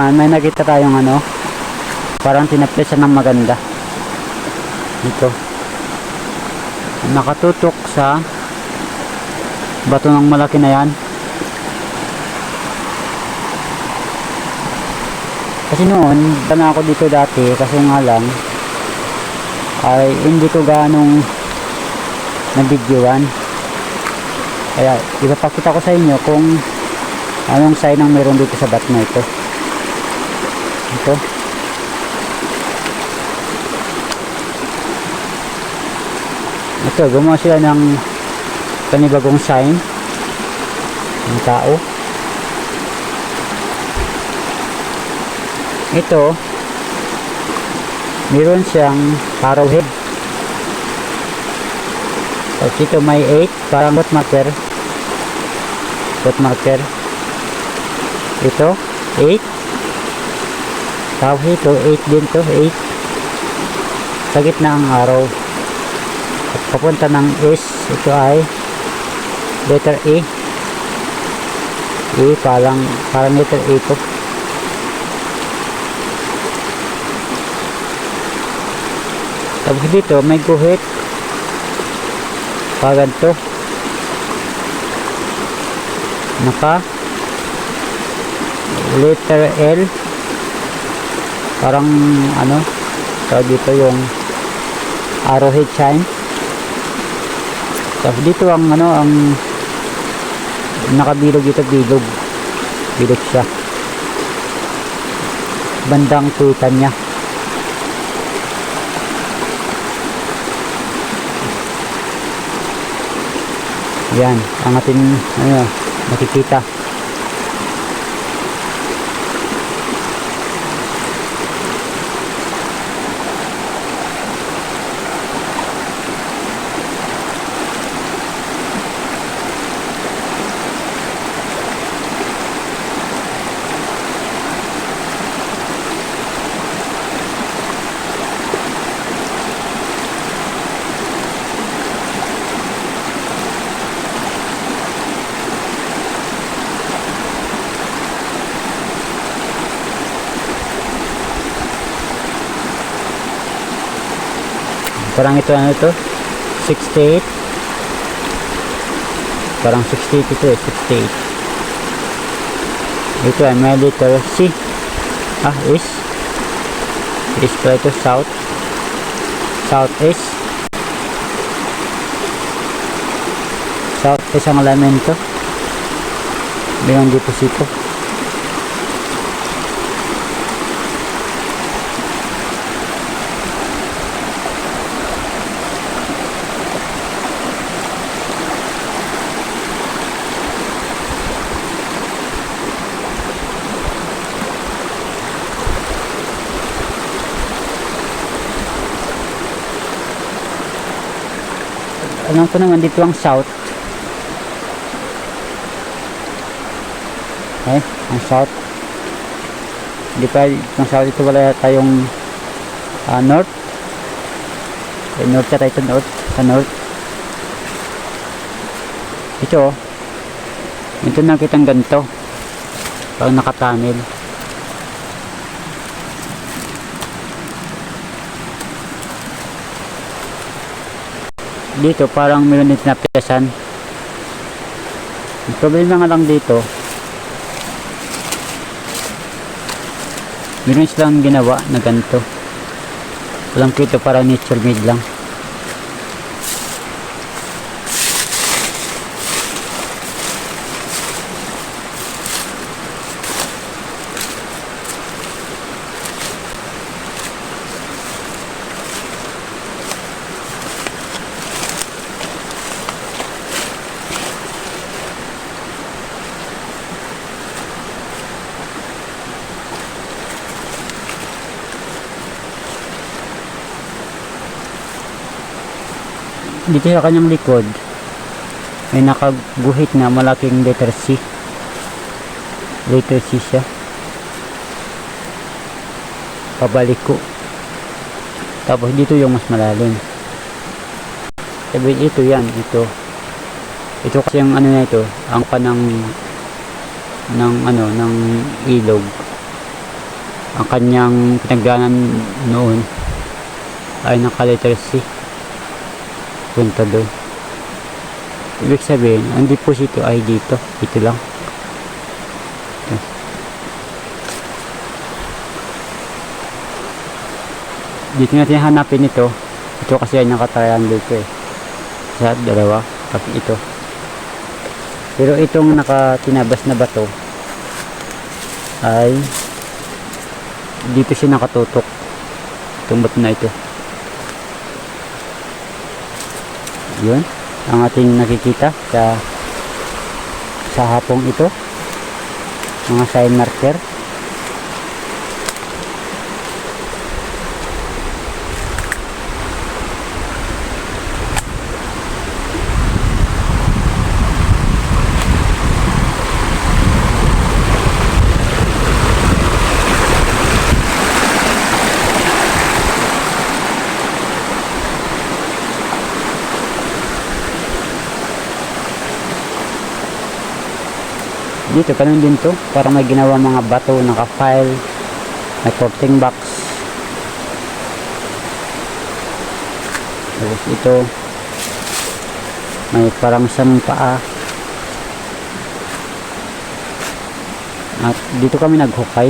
Ah, may nakita tayong ano, parang tinaplesan ng maganda. Ito. Nakatutok sa bato ng malaki na yan. Kasi noon, na ako dito dati, kasi nga lang, ay hindi ko ganong nabidyoan. Kaya, ipapakita ko sa inyo kung anong sign ang meron dito sa bat na ito. Ito. Ito, gumawa sila ng panibagong sign ng tao. Ito, meron siyang arrowhead. Tapos ito may 8, parang dot marker. Dot marker. Ito, 8. Tapos ito, 8 din to, 8. Sa gitna ang arrow. At papunta ng S, ito ay letter E. E, parang, parang letter E to. Tapos dito, may guhit. Parang to. Naka letter L parang ano tawag dito yung arrowhead sign. Tapos dito ang ano ang nakabilog dito bilog. Bilog siya. Bandang tutan niya. Yan ang ating ano nakikita parang ito ano ito? 68 parang 68 ito eh 68 ito ay may letter C. Ah is is pa ito south. South east. South east ang alamin ito bilang dito alam ko naman dito ang south eh ang south hindi pa ang south dito wala tayong ah, north. Eh, north yata ito north. Sa north. Ito oh. Ito nakita ang ganito. Parang nakatanil dito parang meron din tinapiasan ang problema nga lang dito meron silang ginawa na ganito. Walang kito parang nature made lang dito sa kanyang likod. May nakaguhit na malaking letter C. Letter C siya. Pabalik ko. Tapos dito yung mas malalim. Sabi ito yan ito. Ito kasi ang ano na ito ang panang ng ano ng ilog. Ang kanyang pinagdaanan noon ay naka-letter C punta doon. Ibig sabihin ang deposito ay dito. Ito lang. Ito. dito natin hanapin ito. Ito kasi ay naka-triangle ko eh. Sa dalawa tapos ito. Pero itong nakatinabas na bato ay dito siya nakatutok. Itong bato na ito yun ang ating nakikita sa sa hapong ito. Mga sign marker dito ganun din to. Para may ginawa mga bato naka-file may porting box. Tapos ito may parang isang paa. At dito kami naghukay.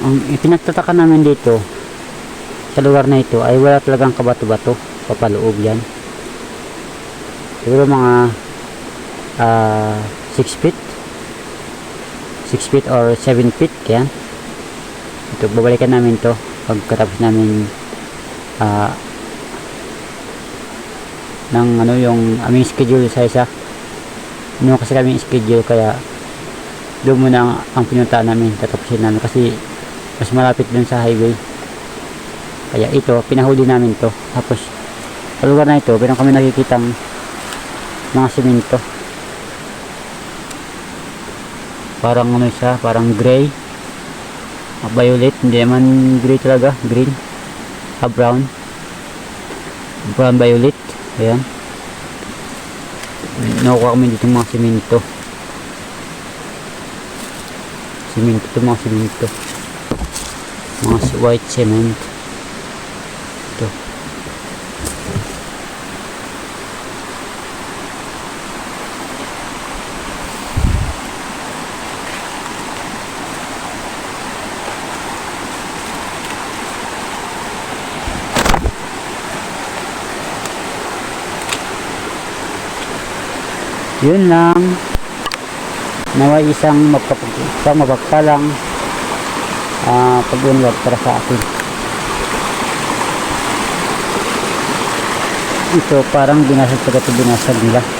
Ang ipinagtataka namin dito sa lugar na ito ay wala talagang kabato-bato papaloob yan siguro mga 6 feet. 6 feet or 7 feet kaya. Ito babalikan namin to pagkatapos namin ah ng ano yung aming schedule sa isa. Ano kasi kami schedule kaya doon muna ang, ang pinuntahan namin tatapusin namin kasi mas malapit dun sa highway. Kaya ito pinahuli namin to. Tapos sa lugar na ito meron kami nakikitang mga simento. Parang ano siya parang gray. Ah, violet hindi naman gray talaga green. Ah, brown. Brown violet. Ayan. Nakuha kami dito mga simento. Simento mga simento. Mga white cement ito yun lang. Naway isang mapapag mapagpalang uh, pag-unwag para sa akin. Ito parang binasag sa binasag nila